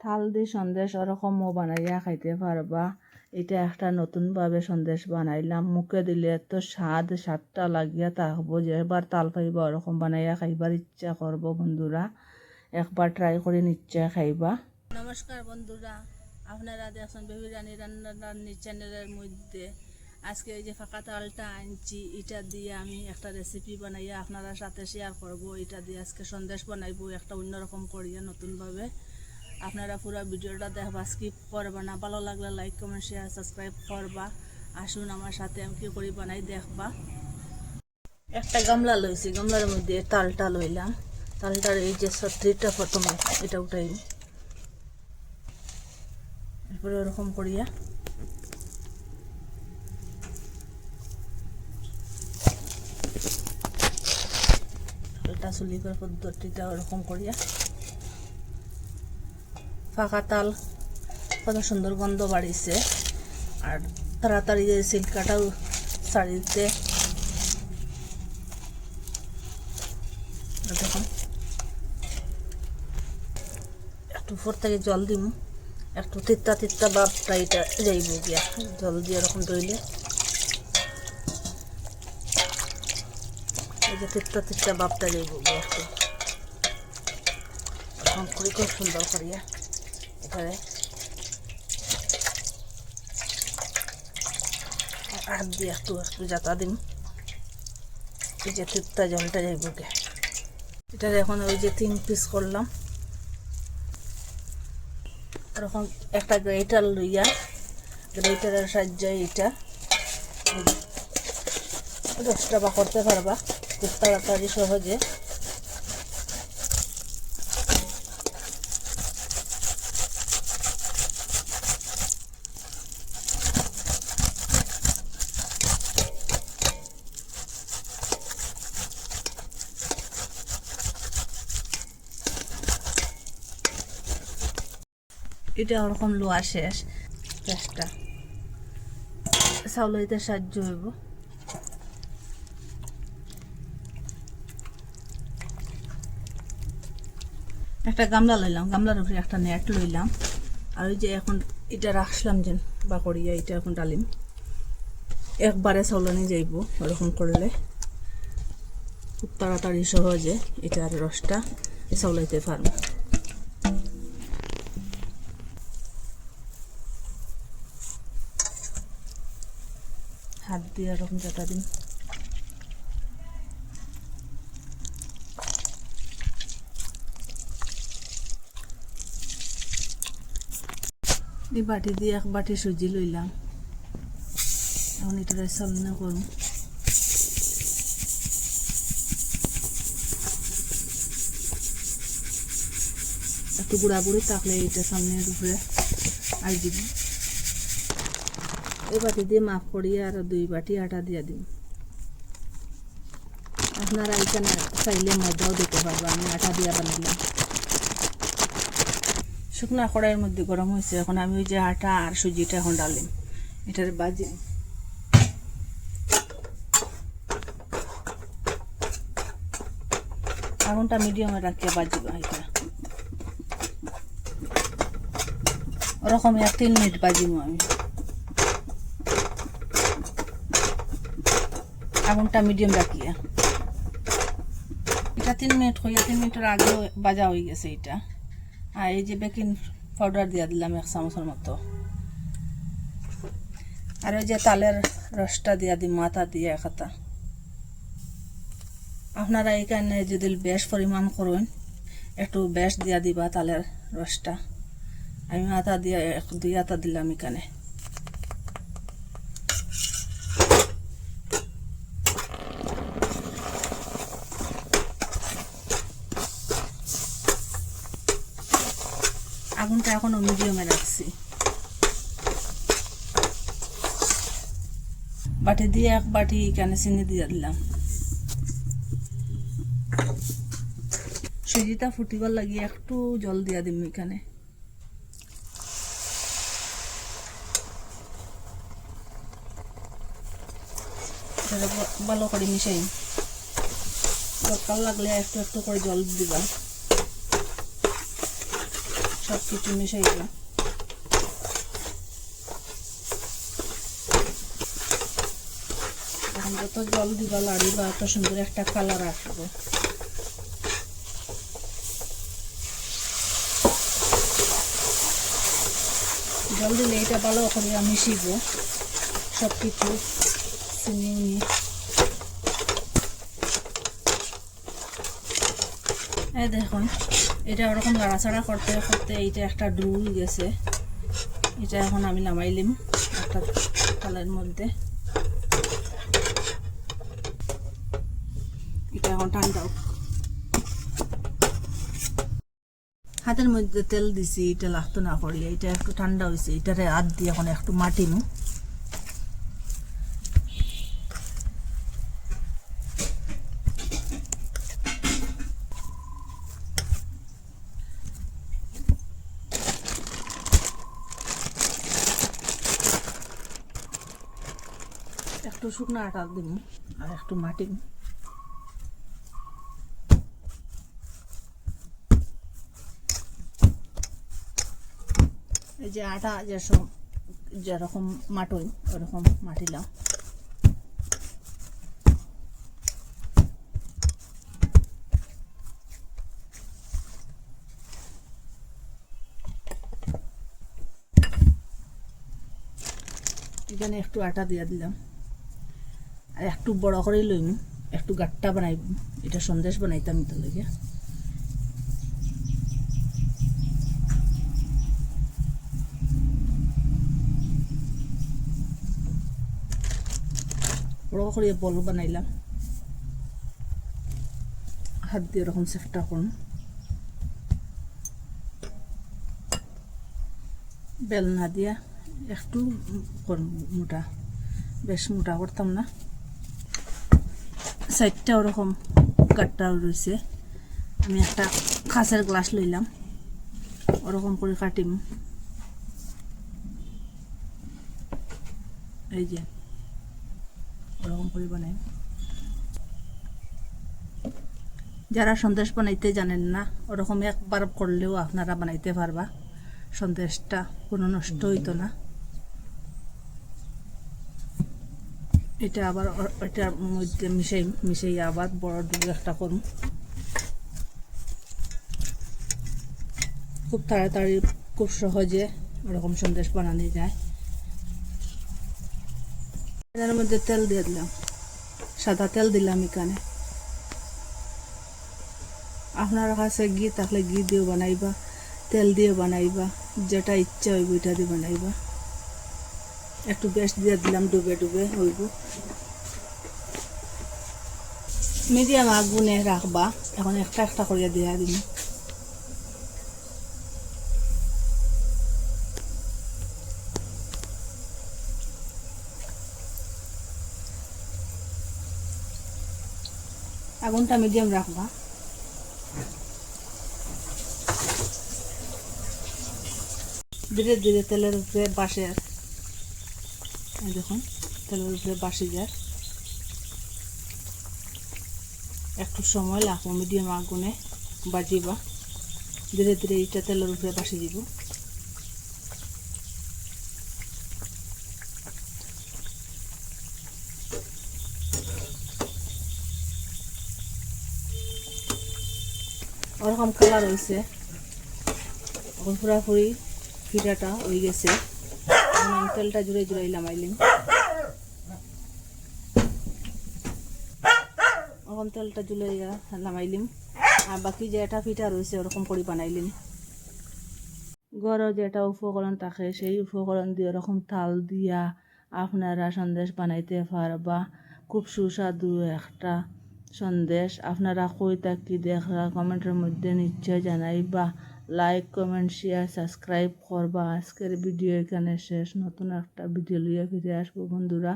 থাল দিয়ে সন্দেশ ওরকমও বানাইয়া খাইতে পারবা। এটা একটা নতুনভাবে সন্দেশ বানাইলাম। মুখে দিলে এত স্বাদ, স্বাদটা লাগিয়া থাকব যে এবার তাল পাইবা ওরকম বানাইয়া খাইবার ইচ্ছা করব বন্ধুরা। একবার ট্রাই করে নিশ্চয় খাইবা। নমস্কার বন্ধুরা। আপনারা দেখছেন বেবি রানী রান্না রান্নির চ্যানেলের মধ্যে। আজকে এই যে ফাঁকা তালটা আনছি, এটা দিয়ে আমি একটা রেসিপি বানাইয়া আপনারা সাথে শেয়ার করব। এটা দিয়ে আজকে সন্দেশ বানাইবো, একটা অন্যরকম করিয়া নতুনভাবে। আপনারা পুরো ভিডিওটা দেখবা স্কিপ করবা না। ভালো লাগলে লাইক কমেন্ট শেয়ার সাবস্ক্রাইব করবা। আসুন আমার সাথে আমি কি করি বানাই দেখবা। একটা গামলা লইছি, গামলার মধ্যে তালটা লইলাম। তালটার এই যে সত্রিটা প্রথমে, এটা উঠাই এরপরে ওরকম করিয়া এটা চুলি করে পদ্ধতিটা ওরকম করিয়া ফাঁকা তাল কত সুন্দর গন্ধ বাড়িছে আর তাড়াতাড়ি যে সিল্কাটাও শাড়িতে। দেখুন একটু উপর থেকে জল দিম। একটু তিত্তা তিত্তা বাপটা এটা যাইব গিয়া। জল দিয়ে এরকম দইলে এই যে তিত্তা তিত্তা বাপটা যাইব গিয়া একটু। করে, খুব সুন্দর করিয়া। এখানে। হাত দিয়ে একটু একটু যাতা দিম এই যে তিত্তা জলটা যাইব গিয়া এটা এখন ওই যে তিন পিস করলাম। এরকম একটা গ্রেটার লইয়া গ্রেটারের সাহায্যে এটা রসটা বা করতে পারবা। খুব তাড়াতাড়ি সহজে। এটা ওরকম লোয়া শেষ। চেষ্টা চাউল সাহায্য হইব। একটা গামলা লইলাম। গামলার উপরে একটা নেট লইলাম। আর ওই যে এখন এটা রাখলাম যেন বা করিয়া এটা এখন ডালিম। একবারে চাউলানি যাইব ওরকম করলে। খুব তাড়াতাড়ি সহজে এটার রসটা চাউলাইতে পারব হাত দিয়ে এরকম চাটা দিন। বাটি দিয়ে এক বাটি সুজি লইলাম। এখন এটা চালনা করুন। একটু গুঁড়া গুঁড়ি থাকলে এটা সামনের উপরে আই দিব। এই বাটি দিয়ে মাফ করি আর দুই বাটি আটা দিয়ে দিন আপনারা এখানে চাইলে ময়দাও দিতে পারব, আমি আটা দিয়ে বানালাম। শুকনা কড়াইয়ের মধ্যে গরম হয়েছে, এখন আমি ওই যে আটা আর সুজিটা এখন ডালিম। এটার বাজি। আগুনটা মিডিয়ামে রাখিয়া বাজিব এটা। ওরকম এক তিন মিনিট বাজিব আমি। আগুনটা মিডিয়াম রাখিয়া। এটা তিন মিনিট হইয়া, তিন মিনিটের আগে বাজা হয়ে গেছে এটা। আর এই যে বেকিং পাউডার দিয়া দিলাম এক চামচের মতো। আর ওই যে তালের রসটা দিয়া দিই, মাথা দিয়ে একাতা আপনারা এখানে যদি বেশ পরিমাণ করুন, একটু বেশ দিয়া দিবা তালের রসটা। আমি আটা দিয়া এক দুই আটা দিলাম এখানে। আগুনটা এখনও মিডিয়ামে রাখছি। বাটি দিয়ে এক বাটি এখানে চিনি দিয়ে দিলাম। সুজিটা ফুটিবার লাগি একটু জল দিয়া দিম এখানে। ভালো করে মিশাই। দরকার লাগলে একটু একটু করে জল দিবা। সব কিছু মিশাই দিলাম। এখন যত জল দিবা লাড়িবা এত সুন্দর একটা কালার আসবে। জল দিলে এটা ভালো করে আমি শিখব সব কিছু এই দেখুন, এটা ওরকম লাড়াচাড়া করতে করতে এইটা একটা ডু হয়ে গেছে। এটা এখন আমি নামাইলিম একটা থালের মধ্যে। এটা এখন ঠান্ডা হাতের মধ্যে তেল দিছি, এটা লাগতো না করি এটা একটু ঠান্ডা হয়েছে এটারে হাত দিয়ে এখন একটু মাটিমু। একটু শুকনো আটা দিব আর একটু মাটি। এই যে আটা যেসব, যেরকম মাটই, ওরকম মাটিলাম এখানে একটু আটা দিয়ে দিলাম। আর একটু বড় করেই লইম, একটু গাট্টা বানাই এটা সন্দেশ বানাইতাম তো লাগে বড় করে বল বানাইলাম। হাত দিয়ে এরকম চেষ্টা করুন। বেলনা দিয়া একটু মোটা, বেশ মোটা করতাম না। সাইডটা ওরকম গাট্টা রয়েছে। আমি একটা খাসের গ্লাস লইলাম। ওরকম করে কাটিম। এই যে, ওরকম করে বানাই। যারা সন্দেশ বানাইতে জানেন না, ওরকম একবার করলেও আপনারা বানাইতে পারবা। সন্দেশটা কোনো নষ্ট হইতো না। এটা আবার এটার মধ্যে মিশাই মিশাই আবার বড় ডুবো একটা করুন খুব তাড়াতাড়ি, খুব সহজে ওরকম সন্দেশ বানানো যায়। এর মধ্যে তেল দিয়ে দিলাম। সাদা তেল দিলাম এখানে। আপনার কাছে ঘি থাকলে ঘি দিয়ে বানাইবা, তেল দিয়ে বানাইবা, যেটা ইচ্ছা হইব এটা দিয়ে বানাইবা। একটু বেশ দিয়ে দিলাম, ডুবে ডুবে হইব। মিডিয়াম আগুনে রাখবা, এখন একটা একটা করিয়া দিয়া দিন। আগুনটা মিডিয়াম রাখবা। ধীরে ধীরে তেলের উপরে এই দেখুন, তেলের উপরে বাসি যায়। একটু সময় লাগবো মিডিয়াম আগুনে বাজিবা। ধীরে ধীরে এটা তেলের উপরে বাসি দিব। ওরকম কালার হয়েছে পুরাপুরি পিঠাটা হয়ে গেছে। তেলটা জুড়ে জুড়ে লামাইলিম এখন তেলটা জুড়ে লামাইলিম আর বাকি যেটা পিঠা রয়েছে, ওরকম করে বানাইলিম গড় যেটা উপকরণ থাকে, সেই উপকরণ দিয়ে ওরকম তাল দিয়া আপনারা সন্দেশ বানাইতে পারবা। খুব সুস্বাদু একটা সন্দেশ। আপনারা কই থাকি দেখরা কমেন্টের মধ্যে নিশ্চয় জানাইবা। লাইক কমেন্ট শেয়ার সাবস্ক্রাইব করবা। আজকের ভিডিও এখানে শেষ। নতুন একটা ভিডিও লিয়ে ফিরে আসব, বন্ধুরা।